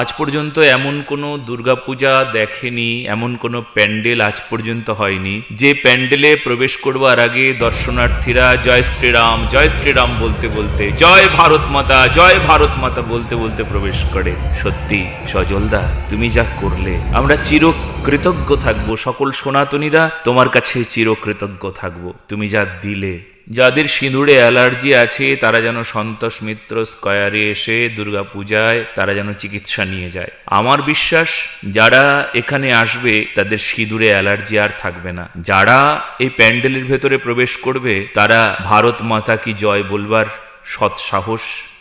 আজ পর্যন্ত এমন কোনো দুর্গাপূজা দেখেনি, এমন কোনো প্যান্ডেল আজ পর্যন্ত হয়নি। যে প্যান্ডেলে প্রবেশ করবার আগে দর্শনার্থীরা জয় শ্রীরাম জয় শ্রীরাম বলতে বলতে, জয় ভারত মাতা, জয় ভারত মাতা বলতে বলতে প্রবেশ করে। সত্যি, সজলদা, তুমি যা করলে, আমরা চির কৃতজ্ঞ থাকব। সকল সনাতনীরা তোমার কাছে চিরকৃতজ্ঞ থাকব। তুমি যা দিলে যাদের সিঁদুরে অ্যালার্জি আছে, তারা যেন সন্তোষ মিত্র স্কয়ারে এসে দুর্গা পূজায় তারা যেন চিকিৎসা নিয়ে যায়। আমার বিশ্বাস, যারা এখানে আসবে, তাদের সিঁদুরে অ্যালার্জি আর থাকবে না। যারা এই প্যান্ডেলের ভেতরে প্রবেশ করবে, তারা ভারত মাতা কি জয় বলবার সৎ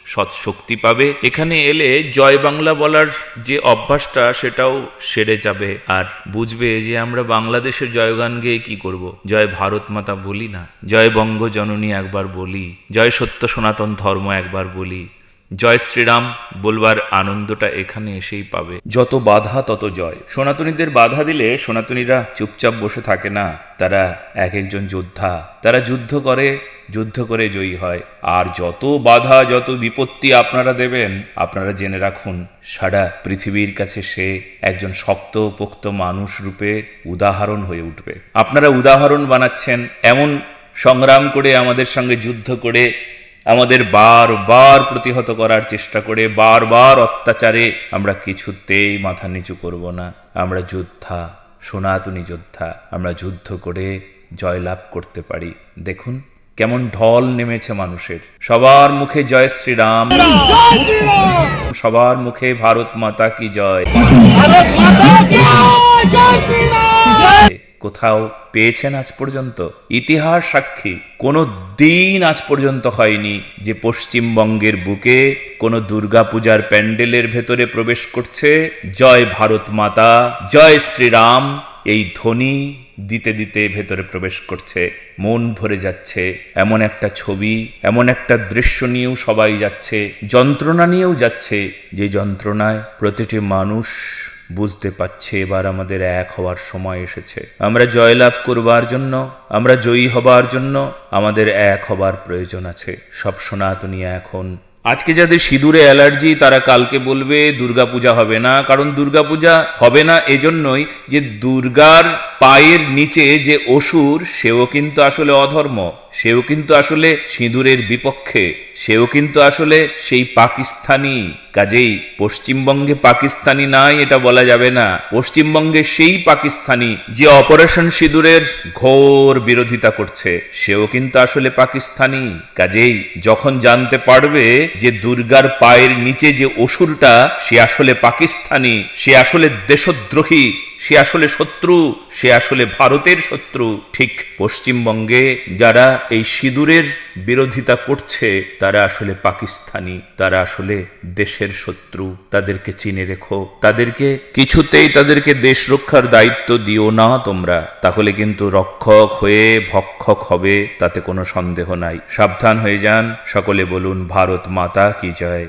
সাহস সৎ শক্তি পাবে। এখানে এলে জয় বাংলা বলার যে অভ্যাসটা, সেটাও সেরে যাবে। আর বুঝবে যে আমরা বাংলাদেশের জয়গান গেয়ে কি করব? জয় ভারত মাতা বলি না। জয় বঙ্গ জননী একবার বলি। জয় সত্য সনাতন ধর্ম একবার বলি। জয় শ্রীরাম, বলবার আনন্দটা এখানে এসেই পাবে। যত বাধা, তত জয়। সনাতনীদের বাধা দিলে সনাতনীরা চুপচাপ বসে থাকে না। তারা এক একজন যোদ্ধা। তারা যুদ্ধ করে যুদ্ধ করে জয়ী হয়। আর যত বাধা, যত বিপত্তি আপনারা দেবেন, আপনারা জেনে রাখুন, সারা পৃথিবীর কাছে সে একজন শক্ত, পোক্ত মানুষ রূপে উদাহরণ হয়ে উঠবে। আপনারা উদাহরণ বানাচ্ছেন, এমন সংগ্রাম করে, আমাদের সঙ্গে যুদ্ধ করে, আমাদের বারবার প্রতিহত করার চেষ্টা করে বারবার অত্যাচারে আমরা কিছুতেই মাথা নিচু করব না। আমরা যোদ্ধা, সনাতনী যোদ্ধা, আমরা যুদ্ধ করে জয়লাভ করতে পারি। দেখুন কেমন ঢল নেমেছে মানুষের। সবার মুখে জয় শ্রীরাম। সবার মুখে ভারত মাতা কি জয়। কোথাও পেয়েছেন আজ পর্যন্ত? ইতিহাস সাক্ষী। কোনো দিন আজ পর্যন্ত হয়নি যে পশ্চিমবঙ্গের বুকে কোনো দুর্গাপূজার প্যান্ডেলের ভেতরে প্রবেশ করছে, জয় ভারত মাতা, জয় শ্রীরাম। এই ধ্বনি দিতে দিতে ভেতরে প্রবেশ করছে, মন ভরে যাচ্ছে, এমন একটা ছবি, এমন একটা দৃশ্য নিয়েও সবাই যাচ্ছে, যন্ত্রণা নিয়েও যাচ্ছে, যে যন্ত্রণায় প্রতিটি মানুষ বুঝতে পারছে এবার আমাদের এক হওয়ার সময় এসেছে। আমরা জয়লাভ করবার জন্য, আমরা জয়ী হবার জন্য আমাদের এক হবার প্রয়োজন আছে। সব সনাতনী এখন আজকে যাদের সিঁদুরে অ্যালার্জি, তারা কালকে বলবে দুর্গাপূজা হবে না। কারণ দুর্গাপূজা হবে না এজন্যই যে দুর্গার পায়ের নিচে যে অসুর, সেও কিন্তু আসলে অধর্ম। সেও কিন্তু আসলে সিঁদুরের বিপক্ষে, সেও কিন্তু আসলে সেই পাকিস্তানি। কাজেই পশ্চিমবঙ্গে পাকিস্তানি নাই, এটা বলা যাবে না। পশ্চিমবঙ্গে সেই পাকিস্তানি যে অপারেশন সিঁদুরের ঘোর বিরোধিতা করছে, সেও কিন্তু আসলে পাকিস্তানি। কাজেই যখন জানতে পারবে যে দুর্গার পায়ের নিচে যে অসুরটা, সে আসলে পাকিস্তানি, সে আসলে দেশদ্রোহী সে আসলে শত্রু, সে আসলে ভারতের শত্রু। ঠিক পশ্চিমবঙ্গে যারা এই সিঁদুরের বিরোধিতা করছে, তারা আসলে পাকিস্তানি, তারা আসলে দেশের শত্রু। তাদেরকে চিনে রেখো। তাদেরকে কিছুতেই তাদেরকে দেশ রক্ষার দায়িত্ব দিও না তোমরা। তাহলে কিন্তু রক্ষক হয়ে ভক্ষক হবে, তাতে কোনো সন্দেহ নাই। সাবধান হয়ে যান। সকলে বলুন, ভারত মাতা কি জয়?